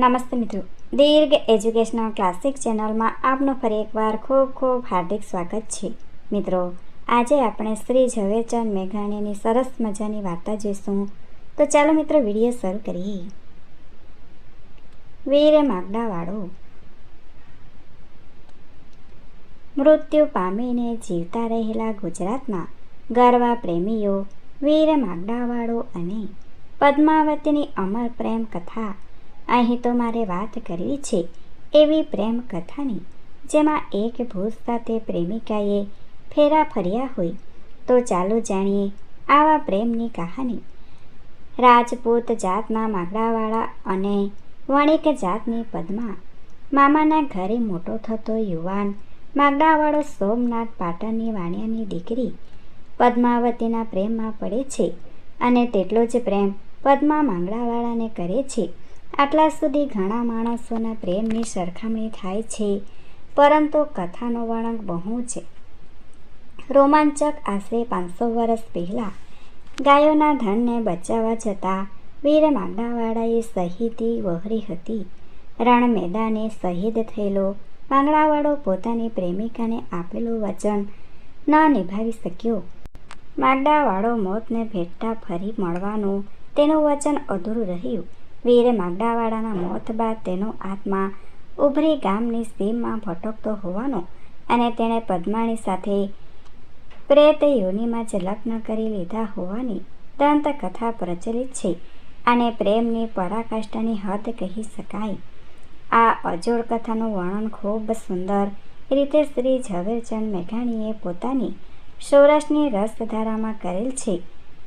નમસ્તે મિત્રો. દીર્ઘ educational classic ચેનલમાં આપનું ફરી એકવાર ખૂબ ખૂબ હાર્દિક સ્વાગત છે. મિત્રો, આજે આપણે શ્રી ઝવેરચંદ મેઘાણીની સરસ મજાની વાર્તા જોઈશું. તો ચાલો મિત્રો, વીડિયો શરૂ કરીએ. વીર માગડાવાળો મૃત્યુ પામીને જીવતા રહેલા ગુજરાતના ગરવા પ્રેમીઓ વીર માગડાવાળો અને પદ્માવતીની અમર પ્રેમ કથા અહીં તો મારે વાત કરવી છે એવી પ્રેમ કથાની, જેમાં એક ભૂત સાથે પ્રેમિકાએ ફેરા ફર્યા હોય, તો ચાલો જાણીએ આવા પ્રેમની કહાની. રાજપૂત જાતના માગડાવાળા અને વણિક જાતની પદ્મા, મામાના ઘરે મોટો થતો યુવાન, માગડાવાળો સોમનાથ પાટણની વાણિયાની દીકરી, પદ્માવતીના પ્રેમમાં પડે છે અને તેટલો જ પ્રેમ પદ્મા માંગડાવાળાને કરે છે. આટલા સુધી ઘણા માણસોના પ્રેમની સરખામણી થાય છે, પરંતુ કથાનો વળાંક બહુ છે. રોમાંચક આશરે પાંચસો વર્ષ પહેલાં, ગાયોના ધનને બચાવવા જતાં વીર માંગડાવાળાએ શહીદી વહરી હતી. રણ મેદાને શહીદ થયેલો માંગણાવાળો પોતાની પ્રેમિકાને આપેલું વચન ન નિભાવી શક્યો. માંગડાવાળો મોતને ભેટતા ફરી મળવાનું તેનું વચન અધૂરું રહ્યું. વીર માગડાવાળાના મોત બાદ તેનો આત્મા ઉભરી ગામની સીમમાં ભટકતો હોવાનો અને તેણે પદ્માણી સાથે પ્રેત યોનિમાં જ લગ્ન કરી લીધા હોવાની દંતકથા પ્રચલિત છે અને પ્રેમની પરાકાષ્ઠાની હદ કહી શકાય. આ અજોડ કથાનું વર્ણન ખૂબ સુંદર રીતે શ્રી ઝવેરચંદ મેઘાણીએ પોતાની સૌરાષ્ટ્રની રસધારામાં કરેલ છે.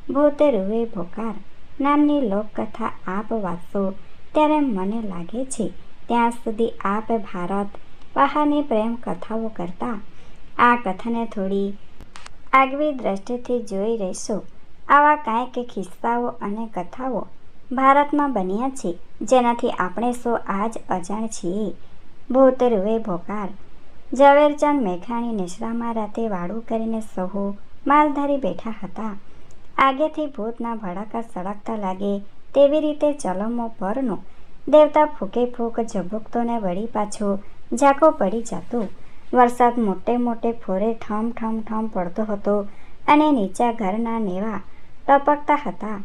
ભૂતે રૂવે ભોકાર નામની લોકકથા આપ વાંચશો ત્યારે મને લાગે છે, ત્યાં સુધી આપ ભારત બહારની પ્રેમ કથાઓ કરતાં. આ કથાને થોડી આગવી દ્રષ્ટિથી જોઈ રહેશો. આવા કાંઈક કિસ્સાઓ અને કથાઓ ભારતમાં બન્યા છે, જેનાથી આપણે સૌ આજ અજાણ છીએ. ભૂત રૂએ ભોકાર, ઝવેરચંદ મેઘાણી નિશ્રામાં રાતે વાળું કરીને સહુ માલધારી બેઠા હતા. આગેથી ભૂતના ભડાકા સળગતા લાગે તેવી રીતે ચલમો પરનો. દેવતા ફૂકે ફૂક ઝબુકતોને વળી પાછો ઝાંકો પડી જતો. વરસાદ મોટે મોટે ફોરે ઠમ ઠમ ઠમ પડતો હતો અને નીચા ઘરના નેવા ટપકતા હતા.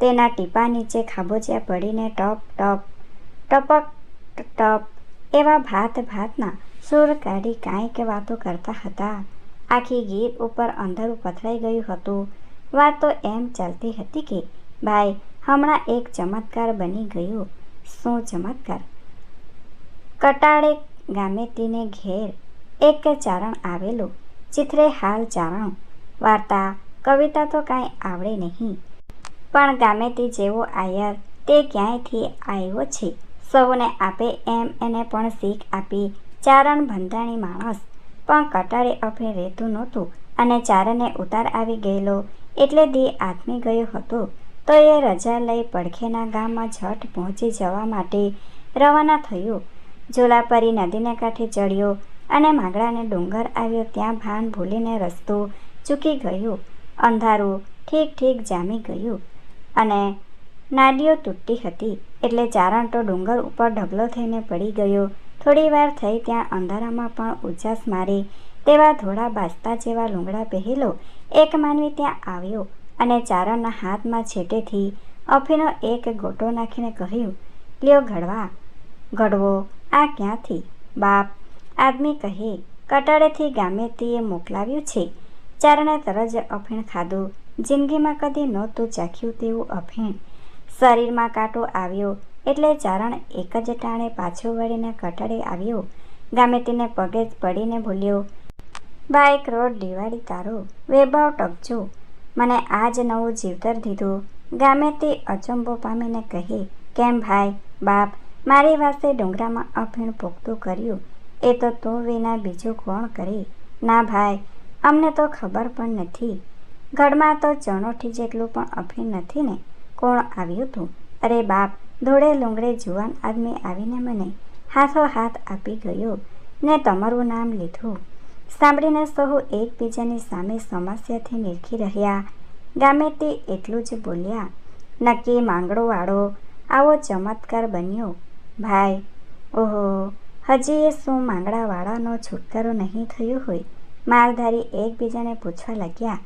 તેના ટીપા નીચે ખાબોચિયા પડીને ટપ ટપ, ટપક, ટપ એવા ભાત ભાતના સૂર કાઢી કાંઈક વાતો કરતા હતા. આખી ગીર ઉપર અંધારું પથરાઈ ગયું હતું. વાત તો એમ ચાલતી હતી કે, ભાઈ, હમણાં એક ચમત્કાર બની ગયો. શું ચમત્કાર? કટાળે ગામેતીને ઘેર એક ચારણ આવેલું. ચિત્રે હાલ ચારણ. વાર્તા, કવિતા તો કાંઈ આવડે નહીં. પણ ગામેતી જેવો આયર તે ક્યાંયથી આવ્યો છે? સૌને આપે એમ એને પણ શીખ આપી ચારણ બંધાણી માણસ. પણ કટાળે અફે રહેતું નહોતું અને ચારણે ઉતાર આવી ગયેલો. એટલે દી આથમી ગયો હતો. તો એ રજા લઈ પડખેના ગામમાં ઝટ પહોંચી જવા માટે રવાના થયો. ઝોલાપરી નદીને કાંઠે ચડ્યો અને માગડાને ડુંગર આવ્યો ત્યાં ભાન ભૂલીને રસ્તો ચૂકી ગયો. અંધારું ઠીક ઠીક જામી ગયું અને નાડીઓ તૂટતી હતી એટલે ચારણ તો ડુંગર ઉપર ઢગલો થઈને પડી ગયો. થોડી વાર થઈ ત્યાં અંધારામાં પણ ઉજાસ મારી તેવા ધોળા બાસ્તા જેવા લુંગડા પહેરેલો એક માનવી ત્યાં આવ્યો અને ચારણના હાથમાં છેટેથી અફીનો એક ગોટો નાખીને કહ્યું, લ્યો ઘડવા. ઘડવો? આ ક્યાંથી? બાપ, આદમી કહે, કટાળેથી ગામેતીએ મોકલાવ્યું છે. ચારણે તરત જ અફીણ ખાધું. જિંદગીમાં કદી નહોતું ચાખ્યું તેવું અફીણ શરીરમાં કાંટો આવ્યો એટલે ચારણ એક જ ટાણે પાછો વળીને કટાળે આવ્યો. ગામેતીને પગે જ પડીને ભૂલ્યો બાઈક રોડ દિવાળી તારો વૈભવ ટકજો મને આજ નવું જીવતર દીધું. ગામે તે અચંબો પામીને કહે, કેમ ભાઈ, બાપ, મારી વાસે ડુંગરામાં અફીણ પોખતું કર્યું. એ તો તું વિના બીજું કોણ કરે? ના ભાઈ, અમને તો ખબર પણ નથી. ઘરમાં તો ચણોઠી જેટલું પણ અફીણ નથી ને? કોણ આવ્યું તું? અરે બાપ, ધોળે લુંગળે જુવાન આદમી આવીને મને હાથો હાથ આપી ગયો. ને તમારું નામ લીધું. સાંભળીને સહુ એકબીજાની સામે સમસ્યાથી નિરખી રહ્યા. ગામે તે એટલું જ બોલ્યા, નક્કી માંગડોવાળો આવો ચમત્કાર બન્યો. ભાઈ, ઓહો, હજી એ શું માંગડાવાળાનો છુટકારો નહીં થયો હોય? માલધારી એકબીજાને પૂછવા લાગ્યા.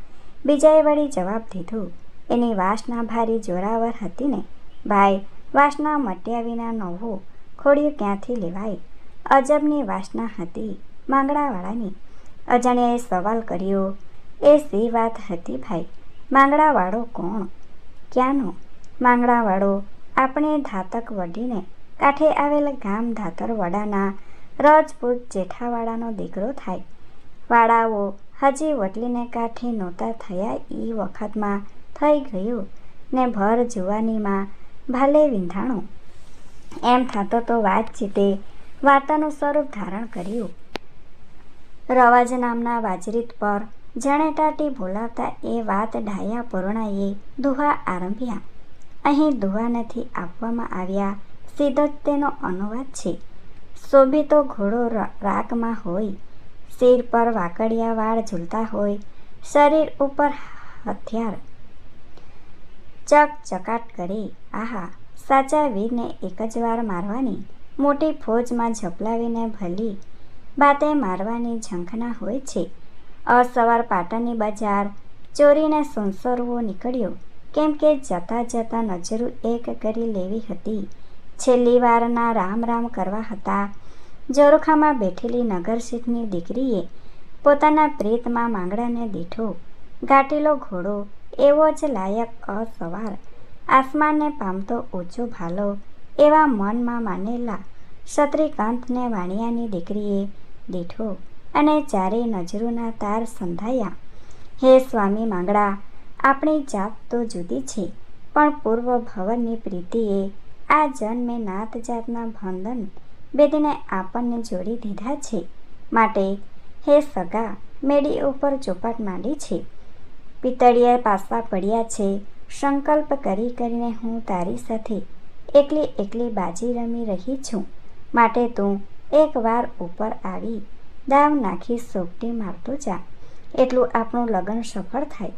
બીજાએ વળી જવાબ દીધો, એની વાસના ભારી જોરાવર હતી ને, ભાઈ, વાસના મટ્યા વિના નવો ખોડિયું ક્યાંથી લેવાય? અજબની વાસના હતી માંગડાવાળાની અજાણ્યાએ સવાલ કર્યો, એ સી વાત હતી ભાઈ? માંગડાવાળો કોણ? ક્યાંનો? માંગડાવાળો આપણે ધાતક વઢીને કાંઠે આવેલ ગામ ધાતર વડાના રજપૂત જેઠાવાળાનો દીકરો થાય. વાડાઓ હજી વટલીને કાંઠે નહોતા થયા એ વખતમાં થઈ ગયું ને ભર જુવાનીમાં ભાલે વિંધાણું. એમ થતો તો વાતચીતે વાર્તાનું સ્વરૂપ ધારણ કર્યું. રવાજ નામના વાજરીત પર જાણે ટાટી બોલાવતા એ વાત ડાયા પૂર્ણાએ દુહા આરંભ્યા. અહીં દુહા નથી આપવામાં આવ્યા, સીધો જ તેનો અનુવાદ છે. શોભિતો ઘોડો રાગમાં હોય, શિર પર વાકડિયા વાળ ઝૂલતા હોય, શરીર ઉપર હથિયાર. ચકચકાટ કરે, આહા, સાચા વીરને એક જ વાર મારવાની, મોટી ફોજમાં ઝપલાવીને ભલી બાતે મારવાની ઝંખના હોય છે. અસવાર પાટણની બજાર ચોરીને સંસરવો નીકળ્યો. કેમ કે જતાં જતાં નજરો એક કરી લેવી હતી. છેલ્લી વારના રામ રામ કરવા હતા. જોરખામાં બેઠેલી નગરશીઠની દીકરીએ પોતાના પ્રેતમાં માંગડાને દીઠો ગાટેલો ઘોડો એવો જ લાયક અસવાર આસમાનને પામતો ઊંચો ભાલો એવા મનમાં માનેલા શત્રીકાંતને વાણિયાની દીકરીએ દીઠો. અને ચારે નજરોના તાર સંધાયા, હે સ્વામી માંગડા, આપણી જાત તો જુદી છે, પણ પૂર્વ ભવનની પ્રીતિએ આ જન્મે નાત જાતના બંધન બેદીને આપણને જોડી દીધા છે. માટે, હે સગા, મેડી ઉપર ચોપાટ માંડી છે. પિતળિયા પાસા પડ્યા છે, સંકલ્પ કરી કરીને હું તારી સાથે એકલી એકલી બાજી રમી રહી છું. માટે તું એકવાર ઉપર આવી દાવ નાખી સોગટી મારતો જા. એટલું આપણું લગ્ન સફળ થાય.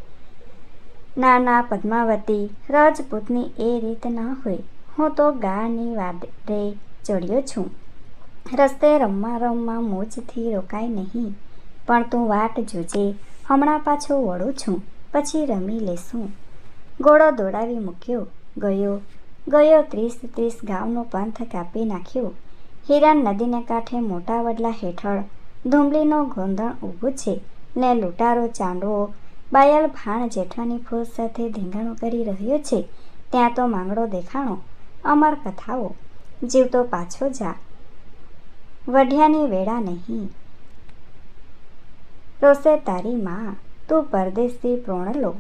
ના ના પદ્માવતી રાજપૂતની એ રીત ન હોય. હું તો ગાની વાદરે ચડ્યો છું. રસ્તે રમવા રમવા મોજથી રોકાય નહીં. પણ તું વાટ જોજે. હમણાં પાછો વળું છું. પછી રમી લેશું. ઘોડો દોડાવી મૂક્યો. ગયો. ગયો ત્રીસ ત્રીસ ગામનો પંથ કાપી નાખ્યો. હિરણ નદીને કાંઠે મોટા વડલા હેઠળ ધૂંબલીનો ગોંધણ ઊભું છે ને લૂંટારો ચાંડવો બાયલ ભાણ જેઠવાની ફોજ સાથે ધીંગાણું કરી રહ્યો છે. ત્યાં તો માંગડો દેખાણો, અમર કથાઓ, જીવતો પાછો જા. વઢિયાની વેળા નહીં. રોસે તારી માં, તું પરદેશથી પ્રોણલો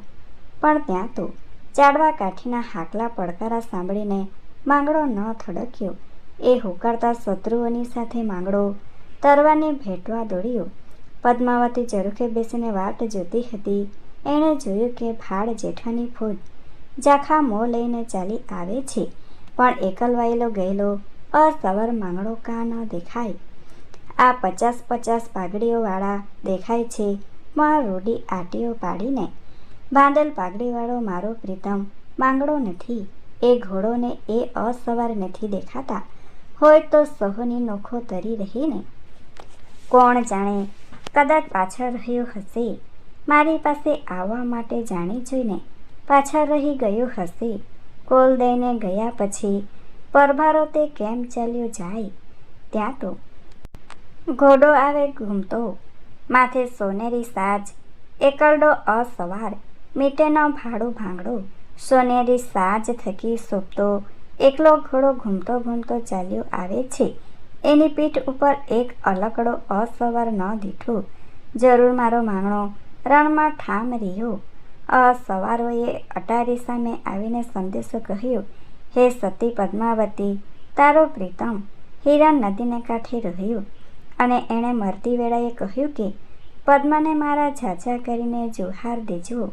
પણ ત્યાં તો ચાડવા કાઠીના હાકલા પડકારા સાંભળીને માંગડો ન થડક્યો. એ હોકારતા શત્રુઓની સાથે માંગડો તરવાને ભેટવા દોડ્યો. પદ્માવતી ઝરૂખે બેસીને વાટ જોતી હતી. એણે જોયું કે ભાડ જેઠાની ફોજ જાખા મો લઈને ચાલી આવે છે, પણ એકલવાયેલો ગયેલો અસવર માંગડો કા ન દેખાય. આ પચાસ પચાસ પાઘડીઓવાળા દેખાય છે, માં રૂડી આટીઓ પાડીને. બાંધેલ પાઘડીવાળો મારો પ્રીતમ માંગડો નથી, એ ઘોડોને એ અસવાર નથી દેખાતા. હોય તો સહોની નોખો તરી રહીને, કોણ જાણે કદાચ પાછળ રહ્યો હશે. મારી પાસે આવવા માટે જાણી જોઈને પાછળ રહી ગયો હશે. કોલ દઈને ગયા પછી પરભારો તે કેમ ચાલ્યો જાય? ત્યાં તો ઘોડો આવે ઘૂમતો, માથે સોનેરી સાજ, એકલડો અસવાર મીટેનો ભાડો ભાંગડો, સોનેરી સાજ થકી સોંપતો એકલો ઘોડો ઘૂમતો ઘૂમતો ચાલ્યો આવે છે. એની પીઠ ઉપર એક અલકડો અસવાર ન દીઠો. જરૂર મારો માંગણો રણમાં ઠામ રહ્યો. અસવારોએ અટારી સામે આવીને સંદેશો કહ્યો, હે સતી પદ્માવતી, તારો પ્રીતમ. હિરણ નદીને કાંઠે રહ્યો અને એણે મરતી વેળાએ કહ્યું કે, પદ્માને મારા ઝાઝા કરીને જોહાર દેજો.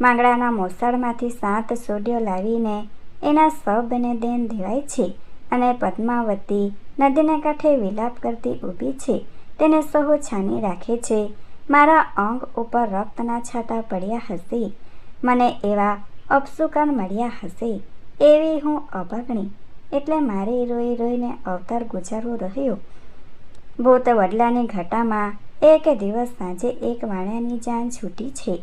માંગડાના મોસાળમાંથી સાત સોડિયો લાવીને એના સબને દેન દેવાય છે અને પદ્માવતી નદીને કાંઠે વિલાપ કરતી ઊભી છે. તેને સહુ છાની રાખે છે. મારા અંગ ઉપર રક્તના છાંટા પડ્યા હશે. મને એવા અપસુકાન મળ્યા હશે. એવી હું અભગણી એટલે મારે રોઈ રોઈને અવતાર ગુજારવો રહ્યો. ભૂત વડલાની ઘટામાં એક દિવસ સાંજે એક વાણિયાની જાન છૂટી છે.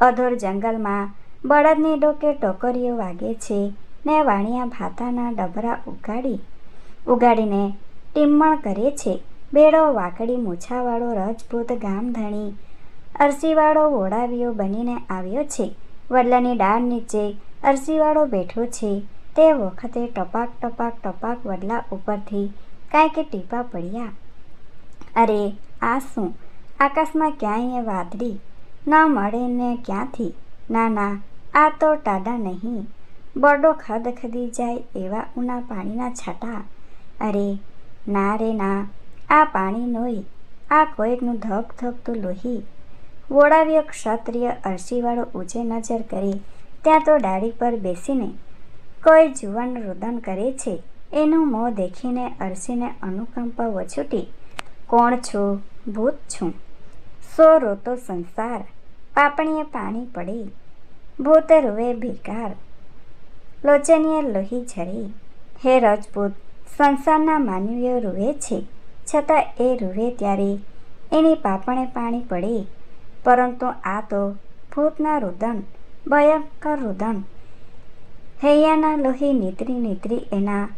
અધોર જંગલમાં બળદની ડોકે ટોકરીઓ વાગે છે. ને વાણિયા ભાતાના ડબરા ઉગાડી, ઉગાડીને ટીમ્મણ કરે છે. બેડો, વાકડી, મૂછાવાળો, રજપૂત, ગામધણી, અરસીવાળો ઓડાવીઓ બનીને આવ્યો છે. વડલાની ડાળ નીચે અરસીવાળો બેઠો છે. તે વખતે ટપાક ટપાક ટપાક વડલા ઉપરથી કાંઈક ટીપા પડ્યા. અરે, આ શું? આકાશમાં ક્યાંય વાદળી ન મળે ને ક્યાંથી? ના ના, આ તો ટાડા નહીં. બરડો ખદખદી જાય એવા ઉના પાણીના છાંટા. અરે, ના રે ના, આ પાણી નોય આ કોઈકનું ધક ધકતું લોહી. વોડાવ્ય ક્ષત્રિય અરસીવાળો ઊંચે નજર કરે, ત્યાં તો ડાળી પર બેસીને કોઈ જુવાન રુદન કરે છે, એનું મોં દેખીને અરસીને અનુકંપા વછૂટી, કોણ છો? ભૂત છું. સો રોતો સંસાર, પાપણીએ પાણી પડે. ભૂત રૂવે ભેકાર લોચનીએ લોહી ઝરી હે રજપૂત, સંસારના માનવીઓ રૂવે છે, છતાં એ રૂવે ત્યારે એની પાપણે પાણી પડે. પરંતુ આ તો ભૂતના રુદન, ભયંકર રુદન. હૈયાના લોહી નીતરી નીતરી એના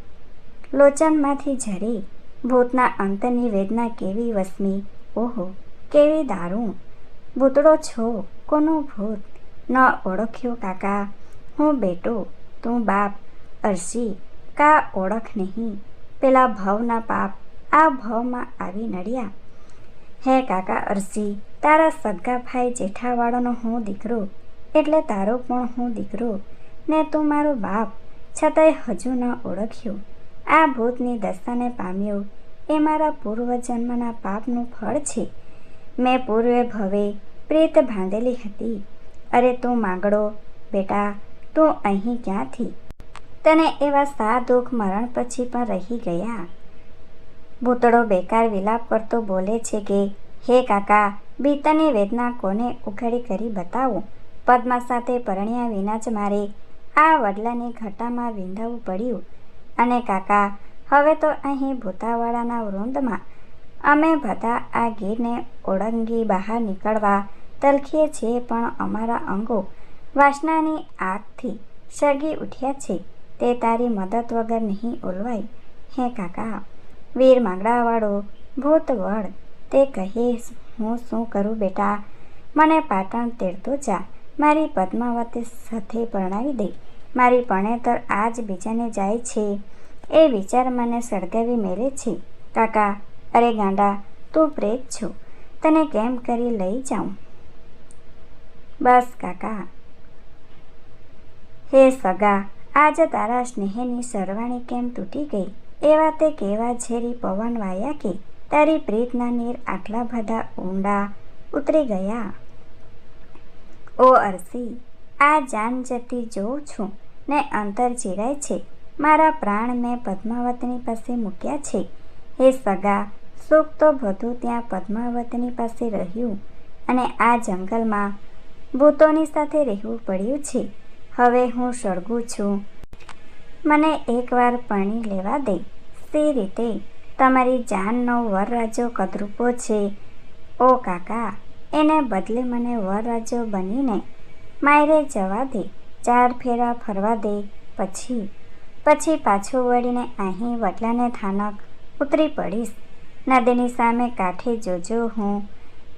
લોચનમાંથી ઝરી ભૂતના અંતની વેદના કેવી વસમી? ઓહો, કેવી દારૂણ. ભૂતડો છો, કોનું ભૂત? ન ઓળખ્યો કાકા, હું બેટો. તું બાપ, અરસી, કા ઓળખ નહીં? પેલા ભવના પાપ આ ભવમાં આવી નડ્યા. હે કાકા અરસી, તારા સગા ભાઈ જેઠાવાળાનો હું દીકરો, એટલે તારો પણ હું દીકરો. ને તું મારો બાપ, છતાંય હજુ ન ઓળખ્યો. આ ભૂતની દશાને પામ્યો એ મારા પૂર્વજન્મના પાપનું ફળ છે. મેં પૂર્વે ભવે પ્રીત બાંધેલી હતી. અરે તું માગડો, બેટા તું અહીં ક્યાંથી? તને એવા સા દુઃખ મરણ પછી પણ રહી ગયા. ભૂતળો બેકાર વિલાપ કરતો બોલે છે કે, હે કાકા, બીતાની વેદના કોને ઉઘાડી કરી બતાવું? પદ્મા સાથે પરણ્યા વિના જ મારે આ વડલાની ઘટામાં વિંધાવું પડ્યું. અને કાકા, હવે તો અહીં ભૂતાવાળાના વૃંદમાં અમે બધા આ ગીરને ઓળંગી બહાર નીકળવા તલખીએ છીએ પણ અમારા અંગો વાસનાની આગથી સળગી ઉઠ્યા છે. તે તારી મદદ વગર નહીં ઓલવાય. હે કાકા, વીર માંગડાવાળો, ભૂત વડ, તે કહીશ, હું શું કરું બેટા? મને પાટણ તેડતો જા. મારી પદ્માવતી સાથે પરણાવી દે. મારી પણેતર આજ બીજાને જાય છે. એ વિચાર મને સળગાવી મેળે છે. કાકા, અરે ગાંડા, તું પ્રેત છો. તને કેમ કરી લઈ જાઉં? બસ કાકા હે સગા, આજે તારા સ્નેહની સરવાણી કેમ તૂટી ગઈ? એવા તે કેવા ઝેરી પવન વાયા કે? તારી પ્રીતના નીર આટલા બધા ઊંડા ઉતરી ગયા. ઓ અરસી, આ જાન જતી જોઉં છું, ને અંતર ચીરાય છે. મારા પ્રાણ મેં પદ્માવતની પાસે મૂક્યા છે. હે સગા, સુખ તો બધું ત્યાં પદ્માવતની પાસે રહ્યું, અને આ જંગલમાં ભૂતોની સાથે રહેવું પડ્યું છે. હવે હું સળગું છું. મને એકવાર પાણી લેવા દે. તે રીતે તમારી જાનનો વરરાજો કદરૂપો છે. ઓ કાકા, એને બદલે મને વરરાજો બનીને માયરે જવા દે. ચાર ફેરા ફરવા દે. પછી પછી પાછું વળીને અહીં વડલાને થાનક ઉતરી પડીશ. નદીની સામે કાંઠે જોજો હું.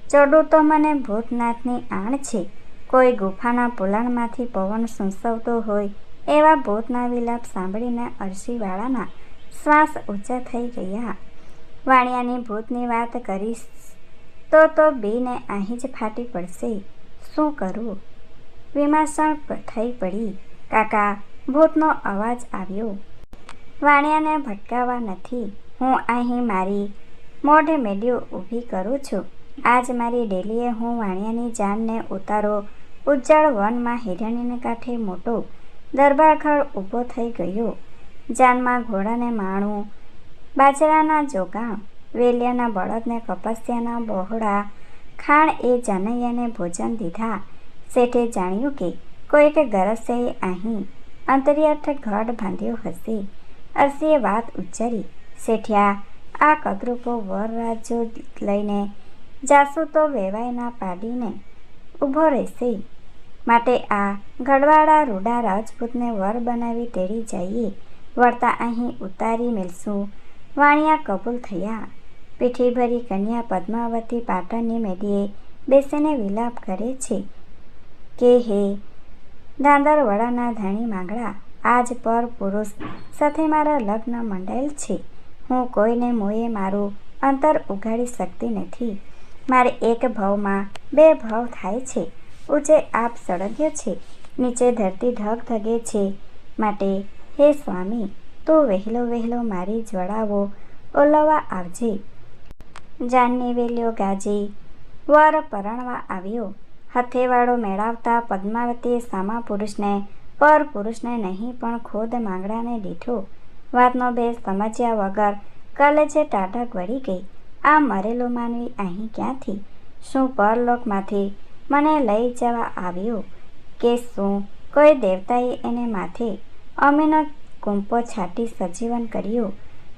ચડું તો મને ભૂતનાથની આણ છે. કોઈ ગુફાના પુલાણમાંથી પવન સૂંસવતો હોય, એવા ભૂતના વિલાપ સાંભળીને અરસીવાળાના શ્વાસ ઊંચા થઈ ગયા. વાણિયાની ભૂતની વાત કરીશ તો તો બેને અહીં જ ફાટી પડશે. શું કરું? વિમાસણ થઈ પડી. કાકા, ભૂતનો અવાજ આવ્યો. વાણિયાને ભટકાવા નથી. હું અહીં મારી મોઢે મેડિયો ઊભી કરું છું. આજ મારી ડેલીએ હું વાણિયાની જાનને ઉતારો ઉજ્જળ વનમાં હિરણીને કાંઠે મોટો દરબારખળ ઊભો થઈ ગયો. જાનમાં ઘોડાને માણું, બાજરાના જોગાણ, વેલિયાના બળદને કપસ્યાના બહોળા, ખાણ એ જાનૈયાને ભોજન દીધા. શેઠે જાણ્યું કે કોઈક ગરસે અહીં અંતરિયાર્થ ઘડ બાંધ્યો હશે. અરસીએ વાત ઉચ્ચરી. શેઠિયા, આ કદરૂપો વરરાજો લઈને જાશું તો વેવાયના પાડીને ઊભો રહેશે. માટે આ ગઢવાડા રૂડા રાજપૂતને વર બનાવી તેડી જઈએ. વળતા અહીં ઉતારી મેલશું. વાણિયા કબૂલ થયા. પીઠી ભરી કન્યા પદ્માવતી પાટણની મેડીએ બેસીને વિલાપ કરે છે કે હે દાંદરવાડાના ધણી માંગડા, આજ પર પુરુષ સાથે મારા લગ્ન મંડાયેલ છે. હું કોઈને મોએ મારું અંતર ઉઘાડી શકતી નથી. મારે એક ભાવમાં બે ભાવ થાય છે. ઊંચે આપ સળગ્યો છે, નીચે ધરતી ધગ ધગે છે. માટે, હે સ્વામી, તું વહેલો વહેલો મારી જ્વળાવો ઓલવવા આવજે. જાનની વેલ્યો ગાજી. વર પરણવા આવ્યો. હથેવાળો મેળાવતા પદ્માવતીએ સામા પુરુષને, પર પુરુષને નહીં પણ ખોદ માંગડાને દીઠો. વાતનો બે સમજ્યા વગર કલેજે ટાઢક વળી ગઈ. આ મરેલો માનવી અહીં ક્યાંથી? શું પરલોકમાંથી મને લઈ જવા આવ્યો. કે શું? કોઈ દેવતાએ એને માથે અમીનો કુંપો છાટી સજીવન કર્યું?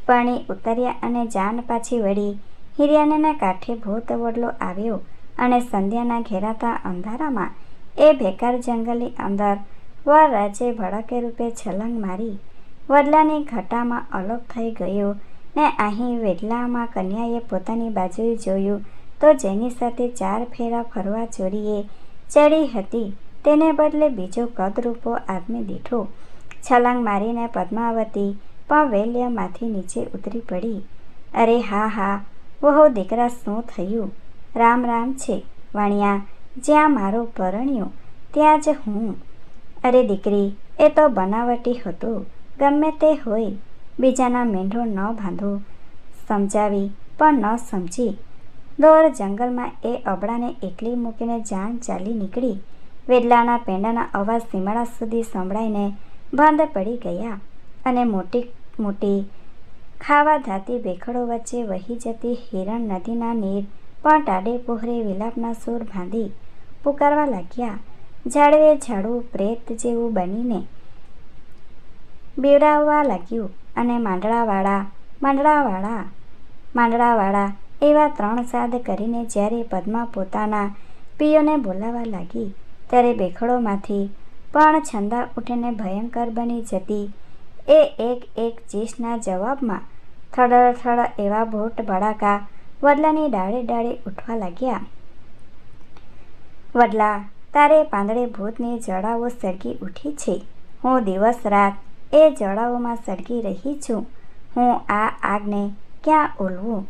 પાણી ઉતર્યા અને જાન પાછી વળી હિરિયાના કાંઠે ભૂત વડલો આવ્યો અને સંધ્યાના ઘેરાતા અંધારામાં એ ભેકાર જંગલની અંદર વર રાજે ભડકે રૂપે છલંગ મારી. વડલાની ઘટામાં અલોપ થઈ ગયો ને અહીં વેડલામાં કન્યાએ પોતાની બાજુએ જોયું તો જેની સાથે ચાર ફેરા ફરવા ચોરીએ ચડી હતી, તેને બદલે બીજો કદરૂપો આદમી દીઠો. છલાંગ મારીને પદ્માવતી, પણ વેલ્યમાંથી નીચે ઉતરી પડી. અરે હા હા, વહુ દીકરા, શું થયું? રામ રામ છે, વાણિયા, જ્યાં મારો પરણ્યો, ત્યાં જ હું. અરે દીકરી, એ તો બનાવટી હતું, ગમે તે હોય, બીજાના મેંઢો ન બાંધો. સમજાવી પણ ન સમજી. દોર જંગલમાં એ અબડાને એકલી મૂકીને જાણ ચાલી નીકળી. વેદલાના પેંડાના અવાજ સીમાડા સુધી સંભળાઈને બંધ પડી ગયા અને મોટી મોટી ખાવા ધાતી ભેખડો વચ્ચે વહી જતી હિરણ નદીના નીર પણ ટાડે પોહરે વિલાપના સૂર બાંધી પુકારવા લાગ્યા. ઝાડવે ઝાડવું પ્રેત જેવું બનીને બીવડાવવા લાગ્યું અને માંડળાવાળા માંડળાવાળા માંડળાવાળા એવા ત્રણ સાદ કરીને જ્યારે પદ્મા પોતાના પિયોને બોલાવા લાગી, ત્યારે બેખડોમાંથી પણ છંદા ઉઠીને ભયંકર બની જતી એ એક એક ચીસના જવાબમાં થડ એવા ભૂટ ભડાકા વડલાની ડાળે ડાળે ઉઠવા લાગ્યા. વડલા, તારે પાંદડે ભૂતની જડાઓ સળગી ઉઠી છે. હું દિવસ રાત એ જડાઓમાં સળગી રહી છું. હું આ આગને ક્યાં ઓલવું?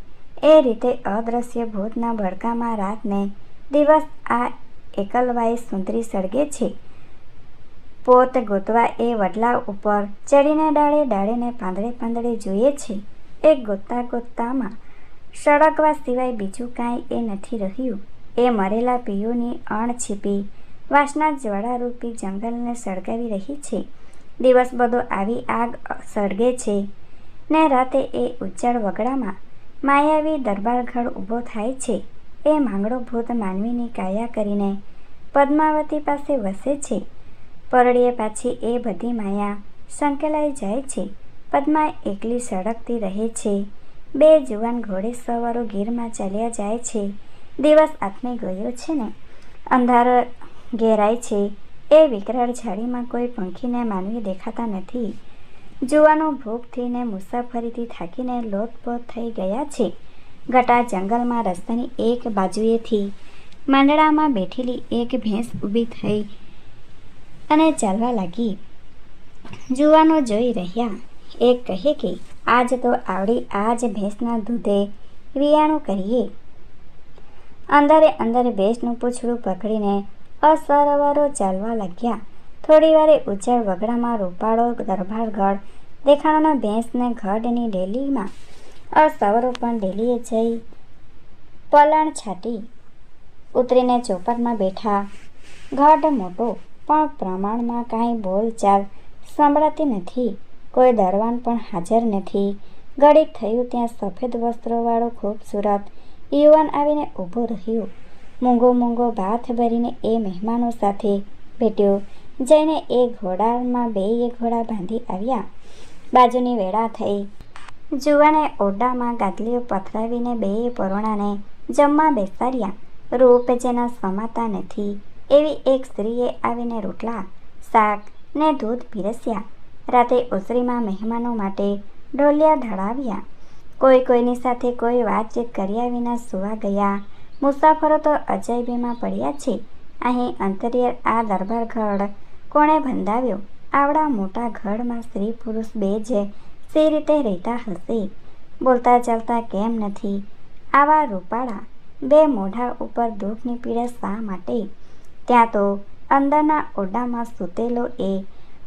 એ રીતે અદ્રશ્ય ભૂતના ભડકામાં રાતને દિવસ આ એકલવાય સુંદરી સળગે છે. પોત ગોતવા એ વડલા ઉપર ચડીને ડાળે ડાળેને પાંદડે પાંદડે જોઈએ છે. એ ગોતતા ગોતતામાં સળગવા સિવાય બીજું કાંઈ એ નથી રહ્યું. એ મરેલા પીઓની અણછીપી વાસના જ્વાળારૂપી જંગલને સળગાવી રહી છે. દિવસ બધો આવી આગ સળગે છે ને રાતે એ ઉજ્જળ વગડામાં માયાવી દરબારગઢ ઊભો થાય છે. એ માંગડો ભૂત માનવીની કાયા કરીને પદ્માવતી પાસે વસે છે. પરડીએ પાછી એ બધી માયા સંકેલાઈ જાય છે. પદ્મા એકલી સળગતી રહે છે. બે જુવાન ઘોડે સવારો ગીરમાં ચાલ્યા જાય છે. દિવસ આથમી ગયો છે ને? અંધાર ઘેરાય છે. એ વિકરાળ ઝાડીમાં કોઈ પંખીને માનવી દેખાતા નથી. જુવાનો ભૂખથી ને મુસાફરીથી થાકીને લોતપોત થઈ ગયા છે. ઘટા જંગલમાં રસ્તાની એક બાજુએથી માંડળામાં બેઠેલી એક ભેંસ ઊભી થઈ અને ચાલવા લાગી. જુવાનો જોઈ રહ્યા. એક કહે કે, આજ તો આવડી આજ ભેંસના દૂધે વિયાણું કરીએ. અંદરે અંદર ભેંસનું પૂછડું પકડીને અસરવારો ચાલવા લાગ્યા. થોડી વારે ઉજળ વગડામાં રૂપાળો દરબારગઢ દેખાણાના ભેંસને ગઢની ડેલીમાં અસવરો પણ ડેલીએ જઈ પલણ છાટી ઉતરીને ચોપટમાં બેઠા. ગઢ મોટો, પણ પ્રમાણમાં કાંઈ બોલચાલ સંભળાતી નથી. કોઈ દરવાન પણ હાજર નથી. ઘડીક થયું ત્યાં સફેદ વસ્ત્રોવાળો ખૂબસૂરત યુવાન આવીને ઊભો રહ્યો. મૂંગો મૂંગો ભાથ ભરીને એ મહેમાનો સાથે ભેટ્યો જઈને એ ઘોડામાં બે એ ઘોડા બાંધી આવ્યા. બાજુની વેળા થઈ. જુવાને ઓરડામાં ગાદલીઓ પથરાવીને બેય પરોણાને જમવા બેસાડ્યા. રૂપ જેના સમાતા નથી. એવી એક સ્ત્રીએ આવીને રોટલા, શાક ને દૂધ પીરસ્યા. રાતે ઓસરીમાં મહેમાનો માટે ઢોલિયા ઢળાવ્યા. કોઈ કોઈની સાથે કોઈ વાતચીત કર્યા વિના સુવા ગયા. મુસાફરો તો અજાયબીમાં પડ્યા છે. અહીં અંતરિયર આ દરબાર ઘડ કોણે બંધાવ્યો? આવડા મોટા ઘરમાં સ્ત્રી પુરુષ બે જ તે રીતે રહેતા હશે? બોલતા ચાલતા કેમ નથી? આવા રૂપાળા બે મોઢા ઉપર દુઃખની પીડા શા માટે? ત્યાં તો અંદરના ઓરડામાં સૂતેલો એ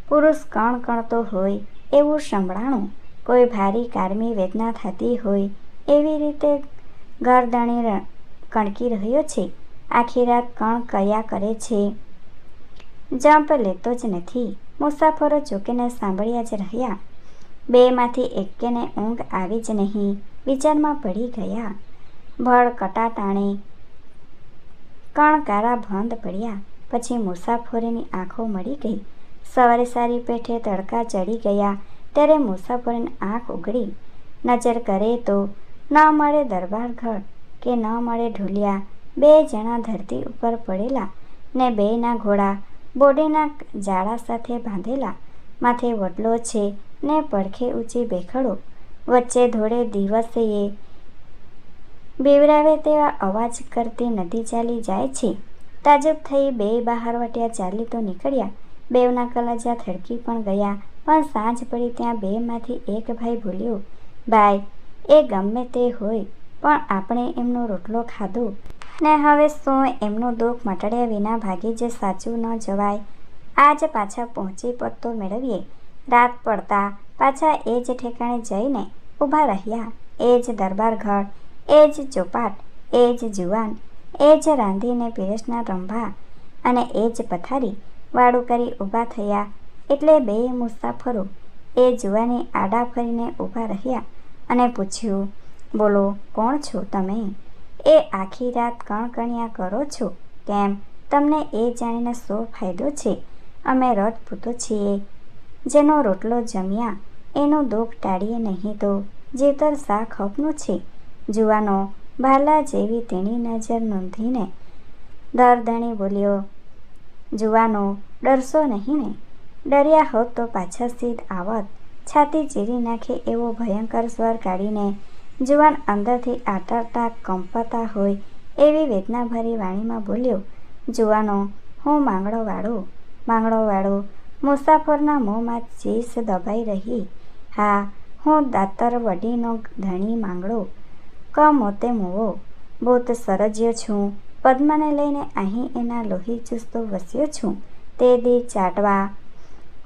પુરુષ કણ કણતો હોય એવું સંભળાણું કોઈ ભારી કારમી વેદના થતી હોય એવી રીતે ગરદણી કણકી રહ્યો છે? આખી રાત કણ કયા કરે છે? જંપ લેતો જ નથી. મુસાફરો ચૂકીને સાંભળ્યા જ રહ્યા. બેમાંથી એકેને ઊંઘ આવી જ નહીં, વિચારમાં પડી ગયા. ભળ કટાટાણે કણકારા ભંધ પડ્યા. પછી મુસાફરીની આંખો મળી ગઈ. સવારે સારી પેઠે તડકા ચડી ગયા, ત્યારે મુસાફરીની આંખ ઉગડી. નજર કરે તો ન મળે દરબાર ઘર કે ન મળે ઢોલિયા. બે જણા ધરતી ઉપર પડેલા ને બેના ઘોડા બોડીના જાળા સાથે બાંધેલા માથે વડલો છે ને પડખે ઊંચી બેખડો. વચ્ચે ધોળે દિવસે એ બીવરાવે તેવા અવાજ કરતી નદી ચાલી જાય છે. તાજબ થઈ બે બહાર વટ્યા ચાલી તો નીકળ્યા. બેવના કલાજા થડકી પણ ગયા, પણ સાંજ પડી ત્યાં બેમાંથી એક ભાઈ ભૂલ્યો ભાઈ, એ ગમે તે હોય, પણ આપણે એમનો રોટલો ખાધો. ને હવે શું? એમનું દુઃખ મટડ્યા વિના ભાગી જે સાચું ન જવાય. આજ પાછા પહોંચી પત્તો મેળવીએ. રાત પડતા પાછા એ જ ઠેકાણે જઈને ઊભા રહ્યા. એ જ દરબાર ઘર, એ જ ચોપાટ, એ જ જુવાન, એ જ રાંધીને પીરસના રંભા અને એ જ પથારી વાળું કરી ઊભા થયા. એટલે બે મુસાફરો એ જુવાની આડા ફરીને ઊભા રહ્યા અને પૂછ્યું, બોલો, કોણ છો તમે? એ આખી રાત કણકણિયા કરો છો? કેમ? તમને એ જાણીને શું ફાયદો છે? અમે રથપૂતો છીએ. જેનો રોટલો જમ્યા, એનું દુઃખ ટાળીએ નહીં તો જેતર શાક હપનું છે. જુવાનો ભાલા જેવી તેની નજર નોંધીને દરદણી બોલ્યો, જુવાનો, ડરશો નહીં ને? ડર્યા હોત તો પાછા સીધ આવત. છાતી ચીરી નાખે એવો ભયંકર સ્વર કાઢીને જુવાન અંદરથી આટરતા કંપાતા હોય એવી વેદનાભરી વાણીમાં બોલ્યો, જુવાનો, હું માંગડો વાળો મુસાફરના મોંમાં ચીસ દબાઈ રહી. હા, હું દાતર વડીનો ધણી માંગડો ક મોતે મોવો. બોત સરજ્યો છું. પદ્મને લઈને અહીં એના લોહી ચુસ્તો વસ્યો છું. તે દી ચાટવા.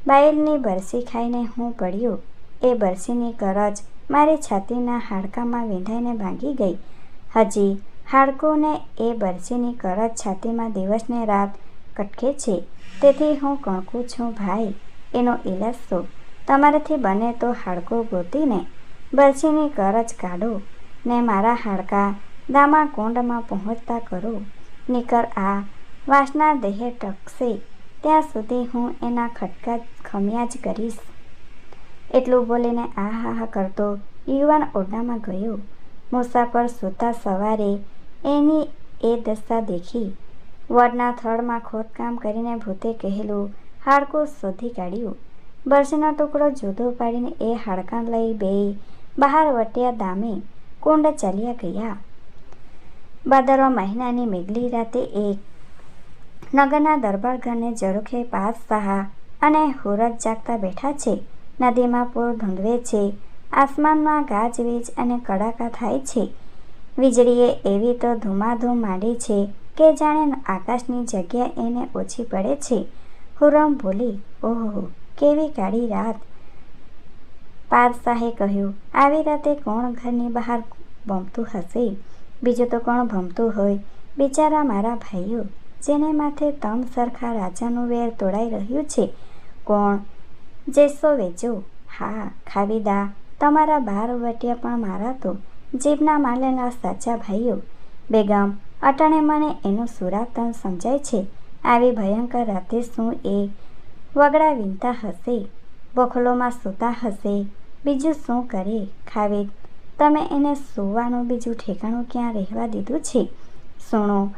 બાયલની બરસી ખાઈને હું પડ્યો. એ બરસીની કરજ મારી છાતીના હાડકામાં વિંધાઈને ભાંગી ગઈ. હજી હાડકોને એ બરસીની કરજ છાતીમાં દિવસને રાત કટકે છે. તેથી હું કણકું છું ભાઈ, એનો ઈલાજ શું તમારાથી બને તો હાડકો ગોતીને બરછીની કરજ કાઢો ને મારા હાડકા દામા કુંડમાં પહોંચતા કરો. નીકર આ વાસના દેહે ટકશે. ત્યાં સુધી હું એના ખટકા ખમ્યા જ કરીશ. એટલું બોલીને આ હા હા કરતો યુવાન ઓરડામાં ગયો. મુસાફર સૂતા સવારે એની એ દશા દેખી. વડના થડમાં ખોદકામ કરીને ભૂતે કહેલું, હાડકું શોધી કાઢ્યું. બરસીનો ટુકડો જુદો પાડીને એ હાડકાં લઈ બે બહાર વટ્યા દામે કુંડ ચાલ્યા ગયા. બાદરવા મહિનાની મેઘલી રાતે એક નગરના દરબાર ઘરને ઝરૂખે પાસ સહા અને હુરત જાગતા બેઠા છે. નદીમાં પૂર ધૂંધવે છે. આસમાનમાં ગાજવીજ અને કડાકા થાય છે. વીજળીએ એવી તો ધુમાધૂમ માંડી છે કે જાણે આકાશની જગ્યા એને ઓછી પડે છે. હુરમ બોલી ઓહો, કેવી કાળી રાત. પારસાહે કહ્યું, આવી રાતે કોણ ઘરની બહાર ભમતું હશે? બીજું તો કોણ ભમતું હોય? બિચારા મારા ભાઈઓ, જેને માથે તમ સરખા રાજાનું વેર તોડાઈ રહ્યું છે. કોણ જેસો વેચો હા ખાવીદા તમારા બાર વટિયા પણ મારા તો. જીભના માલેના સાચા ભાઈઓ. બેગમ, અટાણે મને એનું સુરાતન સમજાય છે? આવી ભયંકર રાતે શું એ વગડા વિનતા હશે? બખલોમાં સૂતા હશે? બીજું શું કરે? ખાવીદ તમે એને સૂવાનું બીજું ઠેકાણું ક્યાં રહેવા દીધું છે? સુણો.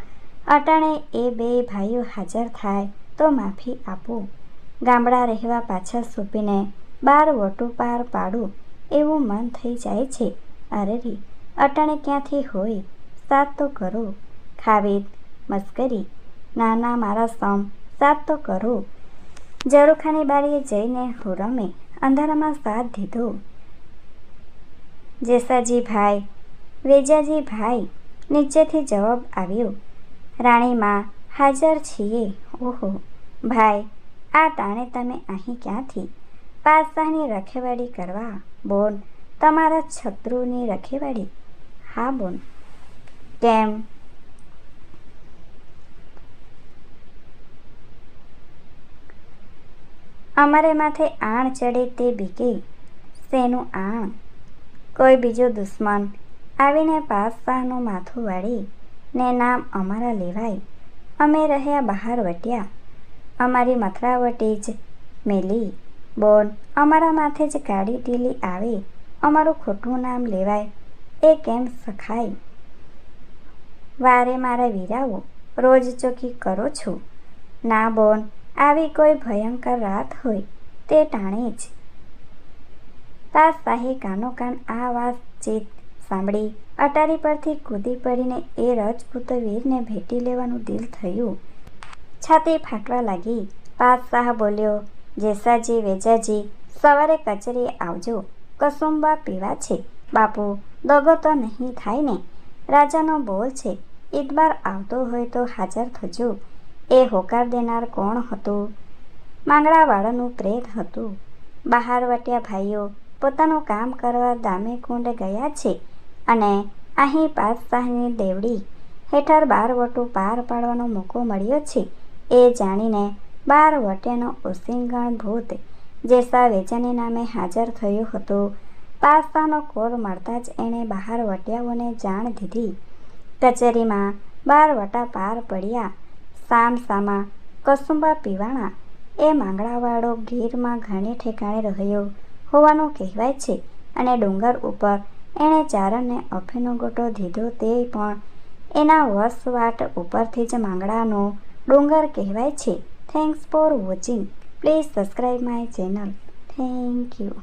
અટાણે એ બે ભાઈઓ હાજર થાય તો માફી આપો. ગામડા રહેવા પાછળ સૂપીને બાર વટું પાર પાડું એવું મન થઈ જાય છે. અરે રે, અટાણે ક્યાંથી હોય? સાત તો કરો. ખાવેદ મસ્કરી, નાના મારા સમ, સાત તો કરો. ઝરૂખાની બારીએ જઈને હુરમે અંધારામાં સાથ દીધો. જેસાજી ભાઈ વેજાજી ભાઈ નીચેથી જવાબ આવ્યો. રાણીમાં હાજર છીએ. ઓહો, ભાઈ આ ટાણે તમે અહીં ક્યાંથી પાતશાહની રખેવાળી કરવા? બોન, તમારા શત્રુની રખેવાળી? હા, બોન. કેમ? અમારે માથે આણ ચડે તે બીકે, શેનું આણ? કોઈ બીજો દુશ્મન આવીને પાતશાહનું માથું વાળી ને નામ અમારા લેવાય. અમે રહ્યા બહાર વટ્યા. અમારી મથરાવટી જ મેલી. બોન, અમારા માથે જ કાળી ઢીલી આવે. અમારું ખોટું નામ લેવાય. એ કેમ સખાય? વારે મારા વીરાવો. રોજ ચોકી કરો છો? ના બોન, આવી કોઈ ભયંકર રાત હોય તે ટાણે જ. તાજશાહી કાનો કાન આ વાતચીત સાંભળી. અટારી પરથી કૂદી પડીને એ રજપૂત વીરને ભેટી લેવાનું દિલ થયું. છાતી ફાટવા લાગી. પાતશાહ બોલ્યો, જેસાજી, વેજાજી, સવારે કચેરી આવજો. કસુંબા પીવા છે. બાપુ, દગો તો નહીં થાય ને? રાજાનો બોલ છે. ઈદબાર આવતો હોય તો હાજર થજો. એ હોકાર દેનાર કોણ હતું? માંગડાવાળાનું પ્રેત હતું. બહાર વટ્યા ભાઈઓ, પોતાનું કામ કરવા દામે કુંડ ગયા છે અને અહીં પાતશાહની દેવડી. હેઠળ બાર વટું પાર પાડવાનો મોકો મળ્યો છે. એ જાણીને બાર વટેનો ઉસિંગણ ભૂત જેસા વેચાની નામે હાજર થયો હતો, પાસ્તાનો કોર મળતા જ એણે બહાર વટ્યાઓને જાણ દીધી. કચેરીમાં બાર વટા પાર પડ્યા. સામ સામા કસુંબા પીવાણા એ માંગડાવાળો ગીરમાં ઘણી ઠેકાણે રહ્યો હોવાનું કહેવાય છે અને ડુંગર ઉપર એણે ચારણને અફીનો ગોટો દીધો તે પણ એના વસવાટ ઉપરથી જ માંગડાનો ડુંગર કહેવાય છે. Thanks for watching please subscribe my channel thank you